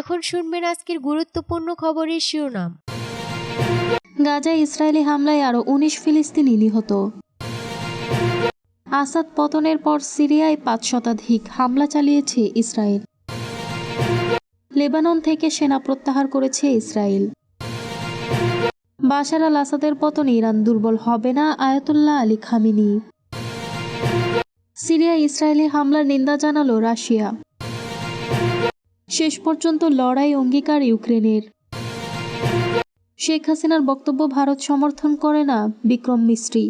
এখন শুনবেন আজকের গুরুত্বপূর্ণ খবরের শিরোনাম। গাজায় ইসরায়েলি হামলায় আরও উনিশ ফিলিস্তিনি নিহত। আসাদ পতনের পর সিরিয়ায় পাঁচ শতাধিক হামলা চালিয়েছে ইসরায়েল। লেবানন থেকে সেনা প্রত্যাহার করেছে ইসরায়েল। বাশার আল আসাদের পতনে ইরান দুর্বল হবে না আয়াতুল্লাহ আলী খামিনি। সিরিয়ায় ইসরায়েলি হামলার নিন্দা জানালো রাশিয়া। শেষ পর্যন্ত লড়াই অঙ্গীকার ইউক্রেনের। শেখ হাসিনার বক্তব্য ভারত সমর্থন করে না বিক্রম মিস্ত্রি।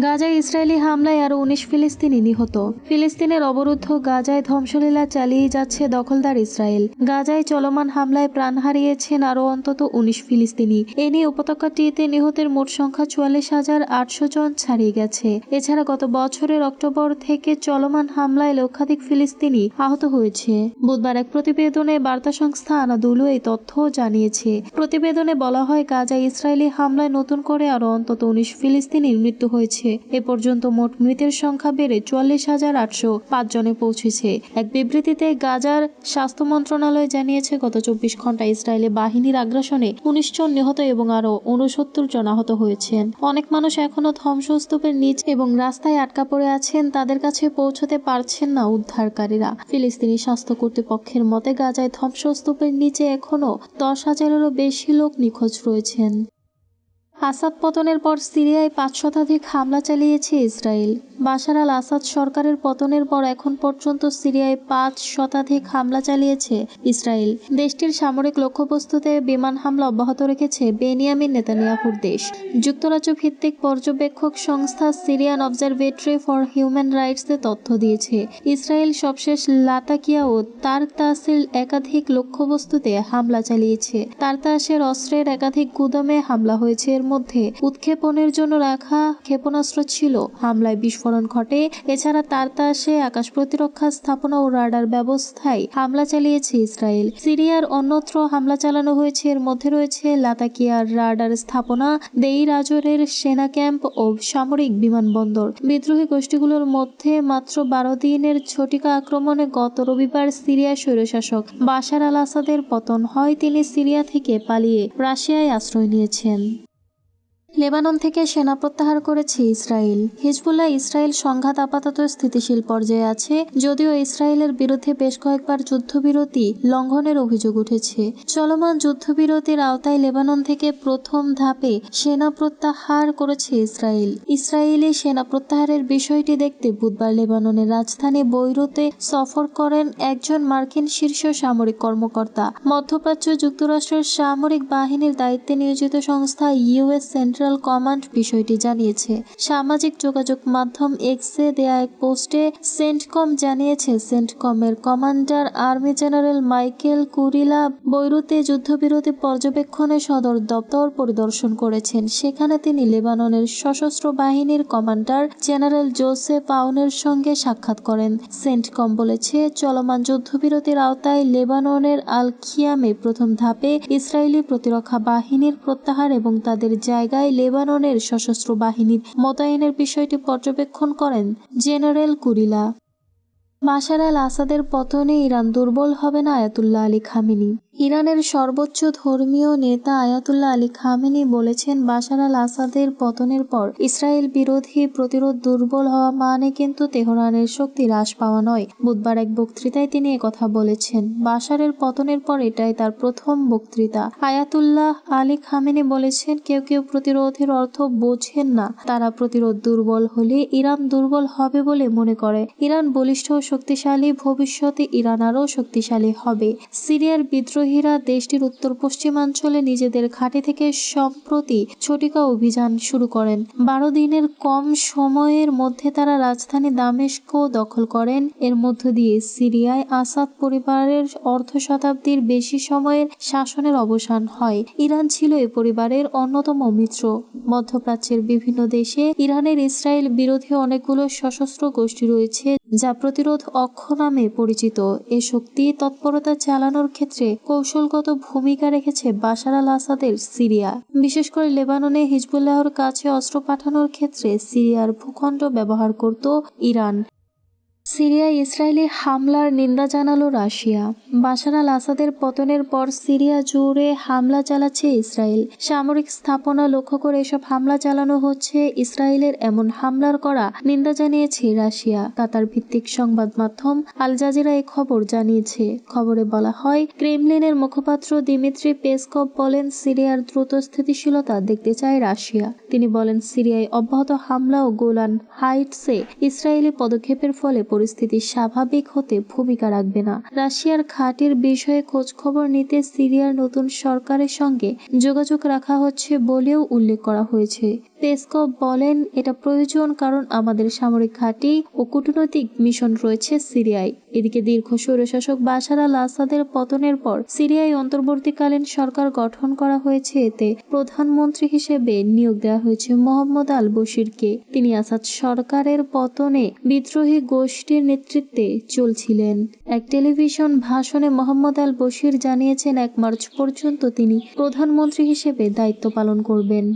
গাজায় ইসরায়েলি হামলায় আরও উনিশ ফিলিস্তিনি নিহত। ফিলিস্তিনের অবরুদ্ধ গাজায় ধ্বংসলীলা চালিয়ে যাচ্ছে দখলদার ইসরায়েল। গাজায় চলমান হামলায় প্রাণ হারিয়েছেন আরও অন্তত উনিশ ফিলিস্তিনি। এ নিয়ে উপত্যকাটিতে নিহতের মোট সংখ্যা চুয়াল্লিশ হাজার আটশো জন ছাড়িয়ে গেছে। এছাড়া গত বছরের অক্টোবর থেকে চলমান হামলায় লক্ষাধিক ফিলিস্তিনি আহত হয়েছে। বুধবার এক প্রতিবেদনে বার্তা সংস্থা আনাদুলু এই তথ্য জানিয়েছে। প্রতিবেদনে বলা হয়, গাজায় ইসরায়েলি হামলায় নতুন করে আরও অন্তত উনিশ ফিলিস্তিনির মৃত্যু হয়েছে। এ পর্যন্ত মোট মৃতের সংখ্যা বেড়ে চুয়াল্লিশ হাজার আটশো পাঁচ জনে পৌঁছেছে। এক বিবৃতিতে গাজার স্বাস্থ্য মন্ত্রণালয় জানিয়েছে, গত চব্বিশ ঘণ্টা ইসরায়েলি বাহিনীর আগ্রাসনে উনিশ জন নিহত এবং আরও উনসত্তর জন আহত হয়েছেন। অনেক মানুষ এখনও ধ্বংসস্তূপের নিচ এবং রাস্তায় আটকা পড়ে আছেন, তাদের কাছে পৌঁছতে পারছেন না উদ্ধারকারীরা। ফিলিস্তিনি স্বাস্থ্য কর্তৃপক্ষের মতে, গাজায় ধ্বংসস্তূপের নিচে এখনও দশ হাজারেরও বেশি লোক নিখোঁজ রয়েছেন। আসাদ পতনের পর সিরিয়ায় পাঁচ শতাধিক হামলা চালিয়েছে ইসরায়েল। বাশার আল আসাদ সরকারের পতনের পর এখন পর্যন্ত সিরিয়ায় পাঁচ শতাধিক হামলা চালিয়েছে ইসরায়েল। দেশটির সামরিক লক্ষ্যবস্তুতে বিমান হামলা অব্যাহত রেখেছে বেনিয়ামিন নেতানিয়াহুর দেশ। যুক্তরাজ্য ভিত্তিক পর্যবেক্ষক সংস্থা সিরিয়ান অবজারভেটরি ফর হিউম্যান রাইটসে তথ্য দিয়েছে। ইসরায়েল সবশেষ লাতাকিয়া ও তার তাসিল একাধিক লক্ষ্যবস্তুতে হামলা চালিয়েছে। তার তাসের অস্ত্রের একাধিক গুদামে হামলা হয়েছে। এর মধ্যে উৎক্ষেপণের জন্য রাখা ক্ষেপণাস্ত্র ছিল। হামলায় বিস্ফোরণ ঘটে। এছাড়া তার তাসে আকাশ প্রতিরক্ষা স্থাপনা ও রাডার ব্যবস্থায় হামলা চালিয়েছে ইসরায়েল। সিরিয়ার অন্যত্র হামলা চালানো হয়েছে। এর মধ্যে রয়েছে লাতাকিয়ার রাডার স্থাপনা, দেই রাজরের সেনা ক্যাম্প ও সামরিক বিমানবন্দর। বিদ্রোহী গোষ্ঠীগুলোর মধ্যে মাত্র বারো দিনের ছটিকা আক্রমণে গত রবিবার সিরিয়া স্বৈরশাসক বাশার আল আসাদের পতন হয়। তিনি সিরিয়া থেকে পালিয়ে রাশিয়ায় আশ্রয় নিয়েছেন। লেবানন থেকে সেনা প্রত্যাহার করেছে ইসরায়েল। হিজবুল্লাহ ইসরায়েল সংঘাত আপাতত স্থিতিশীল পর্যায়ে আছে, যদিও ইসরায়েলের বিরুদ্ধে বেশ কয়েকবার যুদ্ধবিরতি লঙ্ঘনের অভিযোগ উঠেছে। চলমান যুদ্ধবিরতির আওতায় লেবানন থেকে প্রথম ধাপে সেনা প্রত্যাহার করেছে ইসরায়েল। ইসরায়েলি সেনা প্রত্যাহারের বিষয়টি দেখতে বুধবার লেবাননের রাজধানী বৈরুতে সফর করেন একজন মার্কিন শীর্ষ সামরিক কর্মকর্তা। মধ্যপ্রাচ্য যুক্তরাষ্ট্রের সামরিক বাহিনীর দায়িত্বে নিয়োজিত সংস্থা ইউএস সেন্ট্রাল কমান্ড বিষয়টি জানিয়েছে। সামাজিক যোগাযোগ মাধ্যম এক্সে দেয়া এক পোস্টে সেন্টকম জানিয়েছে সেন্টকমের commander army general Michael Kurilla বৈরুতে যুদ্ধবিরতি পর্যবেক্ষণে সদর দপ্তর পরিদর্শন করেছেন। সেখানে তিনি লেবাননের সশস্ত্র বাহিনীর কমান্ডার জেনারেল জোসেফ আউনের সঙ্গে সাক্ষাৎ করেন। সেন্টকম বলেছে, চলমান যুদ্ধবিরতির আওতায় লেবাননের আল খিয়ামে প্রথম ধাপে ইসরায়েলি প্রতিরক্ষা বাহিনীর প্রত্যাহার এবং তাদের জায়গায় লেবাননের সশস্ত্র বাহিনীর মোতায়েনের বিষয়টি পর্যবেক্ষণ করেন জেনারেল কুরিলা। বাশার আল আসাদের পতনে ইরান দুর্বল হবে না আয়াতুল্লাহ আলী খামেনি। ইরানের সর্বোচ্চ ধর্মীয় নেতা আয়াতুল্লাহ আলী খামেনি বলেছেন বাশার আল আসাদের পতনের পর ইসরায়েল বিরোধী প্রতিরোধ দুর্বল হওয়া মানে কিন্তু তেহরানের শক্তি হ্রাস পাওয়া নয়। বুধবার এক বক্তৃতায় তিনি কথা বলেছেন বাশারের পতনের পর এটাই তার প্রথম বক্তৃতা। আয়াতুল্লাহ আলী খামেনি বলেছেন, কেউ কেউ প্রতিরোধের অর্থ বোঝেন না। তারা প্রতিরোধ দুর্বল হলে ইরান দুর্বল হবে বলে মনে করে। ইরান বলিষ্ঠ শক্তিশালী ভবিষ্যতে ইরান আরও শক্তিশালী হবে। সিরিয়ার বিদ্রোহীরা দেশটির উত্তর পশ্চিমাঞ্চলে নিজেদের ঘাঁটি থেকে সম্প্রতি ছটিকা অভিযান শুরু করেন। বারো দিনের কম সময়ের মধ্যে তারা রাজধানী দামেস্ক দখল করেন। এর মধ্য দিয়ে সিরিয়ায় আসাদ পরিবারের অর্ধ শতাব্দীর বেশি সময়ের শাসনের অবসান হয়। ইরান ছিল এ পরিবারের অন্যতম মিত্র। মধ্যপ্রাচ্যের বিভিন্ন দেশে ইরানের ইসরায়েল বিরোধী অনেকগুলো সশস্ত্র গোষ্ঠী রয়েছে যা প্রতিরোধ অক্ষ নামে পরিচিত। এ শক্তি তৎপরতা চালানোর ক্ষেত্রে কৌশলগত ভূমিকা রেখেছে বাশার আল আসাদের সিরিয়া। বিশেষ করে লেবাননে হিজবুল্লাহর কাছে অস্ত্র পাঠানোর ক্ষেত্রে সিরিয়ার ভূখণ্ড ব্যবহার করত ইরান। সিরিয়ায় ইসরায়েলি হামলার নিন্দা জানালো রাশিয়া। বাশার আল আসাদের পতনের পর সিরিয়া জুড়ে হামলা চালাচ্ছে ইসরায়েল। সামরিক স্থাপনা লক্ষ্য করে এসব হামলা চালানো হচ্ছে ইসরায়েলের এমন হামলার করা নিন্দা জানিয়েছে রাশিয়া। কাতার ভিত্তিক সংবাদ মাধ্যম আল জাজিরা এই খবর জানিয়েছে। খবরে বলা হয়, ক্রেমলিনের মুখপাত্র দিমিত্রি পেসকভ বলেন, সিরিয়ার দ্রুত স্থিতিশীলতা দেখতে চায় রাশিয়া। তিনি বলেন, সিরিয়ায় অব্যাহত হামলা ও গোলান হাইটসে ইসরায়েলি পদক্ষেপের ফলে পরিস্থিতি স্বাভাবিক হতে ভূমিকা রাখবে না। রাশিয়ার খাটের বিষয়ে খোঁজখবর নিতে সিরিয়ার নতুন সরকারের সঙ্গে যোগাযোগ রাখা হচ্ছে বলেও উল্লেখ করা হয়েছে। পেসকভ বলেন, এটা প্রয়োজন কারণ আমাদের সামরিক ঘাঁটি ও কূটনৈতিক মিশন রয়েছে সিরিয়ায়। এদিকে দীর্ঘ স্বৈরশাসক বাশার আল আসাদের পতনের পর সিরিয়ায় অন্তর্বর্তীকালীন সরকার গঠন করা হয়েছে। এতে প্রধানমন্ত্রী হিসেবে নিয়োগ দেওয়া হয়েছে মোহাম্মদ আল বশিরকে। তিনি আসাদ সরকারের পতনে বিদ্রোহী গোষ্ঠীর নেতৃত্বে চলছিলেন। এক টেলিভিশন ভাষণে মোহাম্মদ আল বশির জানিয়েছেন, এক মার্চ পর্যন্ত তিনি প্রধানমন্ত্রী হিসেবে দায়িত্ব পালন করবেন।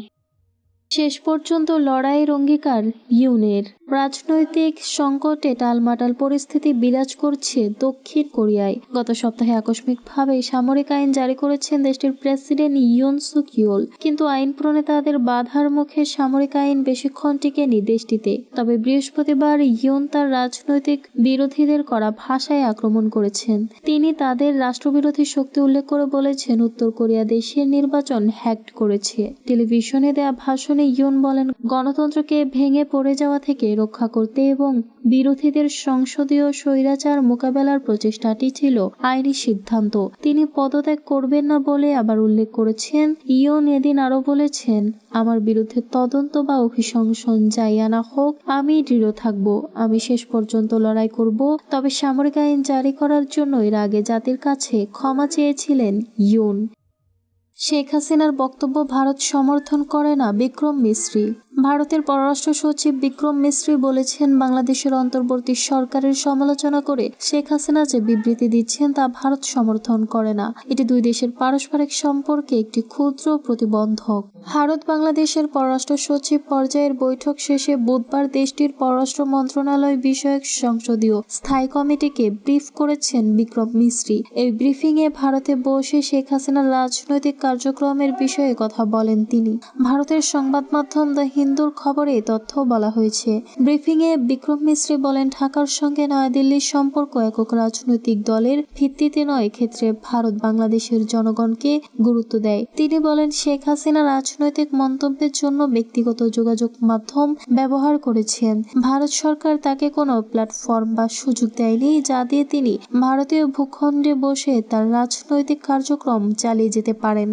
শেষ পর্যন্ত লড়াইয়ের অঙ্গীকার ইউনের। রাজনৈতিক সংকটে টালমাটাল পরিস্থিতি বিরাজ করছে দক্ষিণ কোরিয়ায়। গত সপ্তাহে আকস্মিকভাবে সামরিক আইন জারি করেছেন দেশটির প্রেসিডেন্ট ইউন সুক ইউল। কিন্তু আইন প্রণেতাদের বাধার মুখে সামরিক আইন বেশিক্ষণ টিকেনি দেশটিতে। তবে বৃহস্পতিবার ইউন তার রাজনৈতিক বিরোধীদের করা ভাষায় আক্রমণ করেছেন। তিনি তাদের রাষ্ট্রবিরোধী শক্তি উল্লেখ করে বলেছেন, উত্তর কোরিয়া দেশের নির্বাচন হ্যাকড করেছে। টেলিভিশনে দেয়া ভাষণে ইউন বলেন, গণতন্ত্রকে ভেঙে পড়ে যাওয়া থেকে রক্ষা করতে এবং বিরোধীদের সংসদীয় স্বৈরাচার মোকাবেলার প্রচেষ্টাটি ছিল আইনি সিদ্ধান্ত। তিনি পদত্যাগ করবেন না বলে আবার উল্লেখ করেছেন। ইয়ন এদিন আরও বলেছেন, আমার বিরুদ্ধে তদন্ত বা অভিশংসন যাই আনা হোক, আমি দৃঢ় থাকব। আমি শেষ পর্যন্ত লড়াই করব। তবে সামরিক আইন জারি করার জন্য এর আগে জাতির কাছে ক্ষমা চেয়েছিলেন ইয়ন। শেখ হাসিনার বক্তব্য ভারত সমর্থন করে না বিক্রম মিশ্রি ভারতের পররাষ্ট্র সচিব বিক্রম মিশ্রি বলেছেন, বাংলাদেশের অন্তর্বর্তী সরকারের সমালোচনা করে শেখ হাসিনা যে বিবৃতি দিচ্ছেন তা ভারত সমর্থন করে না। এটি দুই দেশের পারস্পরিক সম্পর্কে একটি ক্ষুদ্র প্রতিবন্ধক। ভারত, বাংলাদেশের পররাষ্ট্র সচিব পর্যায়ের বৈঠক শেষে বুধবার দেশটির পররাষ্ট্র মন্ত্রণালয় বিষয়ক সংসদীয় স্থায়ী কমিটিকে ব্রিফ করেছেন বিক্রম মিশ্রি এই ব্রিফিংয়ে ভারতে বসে শেখ হাসিনার রাজনৈতিক কার্যক্রমের বিষয়ে কথা বলেন তিনি। ভারতের সংবাদ মাধ্যম দ্য হিন্দুর খবরে তথ্য বলা হয়েছে। ব্রিফিংয়ে বিক্রম মিশ্রি বলেন, ঢাকার সঙ্গে নয়াদিল্লির সম্পর্ক একক রাজনৈতিক দলের ভিত্তিতে নয় ক্ষেত্রে ভারত বাংলাদেশের জনগণকে গুরুত্ব দেয়। তিনি বলেন, শেখ হাসিনা রাজনৈতিক মন্তব্যের জন্য ব্যক্তিগত যোগাযোগ মাধ্যম ব্যবহার করেছেন। ভারত সরকার তাকে কোনো প্ল্যাটফর্ম বা সুযোগ দেয়নি যা দিয়ে তিনি ভারতীয় ভূখণ্ডে বসে তার রাজনৈতিক কার্যক্রম চালিয়ে যেতে পারেন।